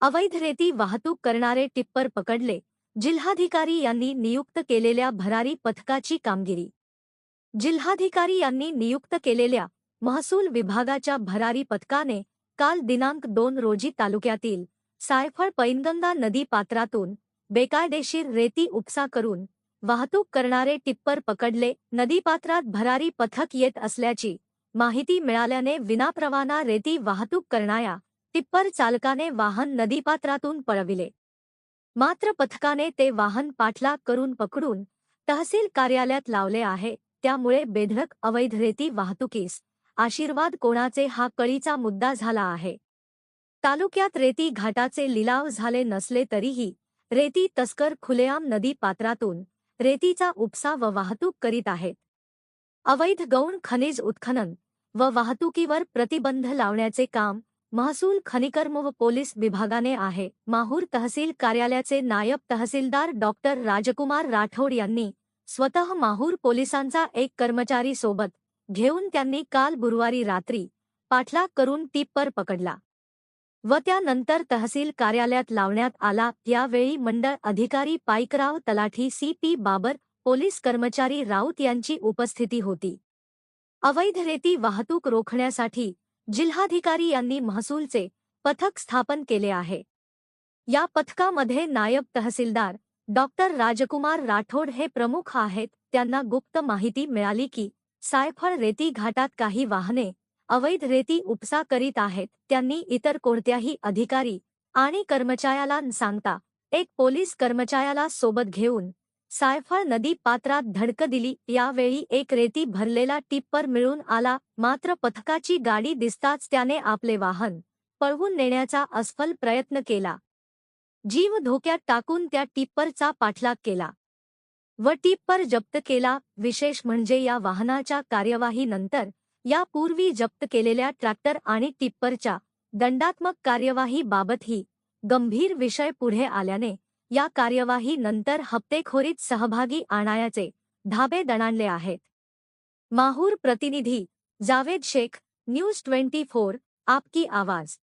अवैध रेती वाहतूक करणारे टिप्पर पकडले जिल्हाधिकारी यांनी नियुक्त केलेल्या भरारी पथकाची कामगिरी. जिल्हाधिकारी यांनी नियुक्त केलेल्या महसूल विभागाच्या भरारी पथकाने काल दिनांक दोन रोजी तालुक्यातील सायफळ पैनगंगा नदी पात्रातून बेकायदेशीर रेती उपसा करून वाहतूक करणारे टिप्पर पकडले. नदीपात्रात भरारी पथक येत असल्याची माहिती मिळाल्याने विनाप्रवाना रेती वाहतूक करणाऱ्या टिप्पर चालकाने वाहन नदीपात्रातून पळविले. मात्र पथकाने ते वाहन पाठलाग करून पकडून तहसील कार्यालयात लावले आहे. त्यामुळे बेधडक अवैध रेती वाहतुकीस आशीर्वाद कोणाचे हा कळीचा मुद्दा झाला आहे. तालुक्यात रेती घाटाचे लिलाव झाले नसले तरीही रेती तस्कर खुलेआम नदी पात्रातून रेतीचा उपसा व वाहतूक करीत आहेत. अवैध गौण खनिज उत्खनन व वाहतुकीवर प्रतिबंध लावण्याचे काम महसूल खनिकर्म व पोलीस विभागाने आहे. माहूर तहसील कार्यालयाचे नायब तहसीलदार डॉक्टर राजकुमार राठोड यांनी स्वतः माहूर पोलिसांचा एक कर्मचारी सोबत घेऊन त्यांनी काल गुरुवारी रात्री पाठलाग करून टिप्पर पकडला. व त्यानंतर तहसील कार्यालयात लावण्यात आला. यावेळी मंडळ अधिकारी पाईकराव तलाठी सी पी बाबर पोलीस कर्मचारी राऊत यांची उपस्थिती होती. अवैध रेती वाहतूक रोखण्यासाठी जिल्हाधिकारी यांनी महसूलचे पथक स्थापन केले आहे. या पथकामध्ये नायब तहसीलदार डॉक्टर राजकुमार राठोड हे प्रमुख आहेत. त्यांना गुप्त माहिती मिळाली की सायफळ रेती घाटात काही वाहने अवैध रेती उपसा करीत आहेत. त्यांनी इतर कोणत्याही अधिकारी आणि कर्मचाऱ्याला सांगता एक पोलीस कर्मचाऱ्याला सोबत घेऊन सायफळ नदी पात्रात धडक दिली. यावेळी एक रेती भरलेला टिप्पर मिळून आला. मात्र पथकाची गाडी दिसताच त्याने आपले वाहन पळवून नेण्याचा अस्फल प्रयत्न केला. जीव धोक्यात टाकून त्या टिप्परचा पाठलाग केला. व टिप्पर जप्त केला. विशेष म्हणजे या वाहनाच्या कार्यवाहीनंतर यापूर्वी जप्त केलेल्या ट्रॅक्टर आणि टिप्परच्या दंडात्मक कार्यवाहीबाबतही गंभीर विषय पुढे आल्याने या कार्यवाहीनंतर हप्तेखोरीत सहभागी आणायाचे धाबे दणाणले आहेत. माहूर प्रतिनिधी Javed Shaikh news twenty four आपकी आवाज.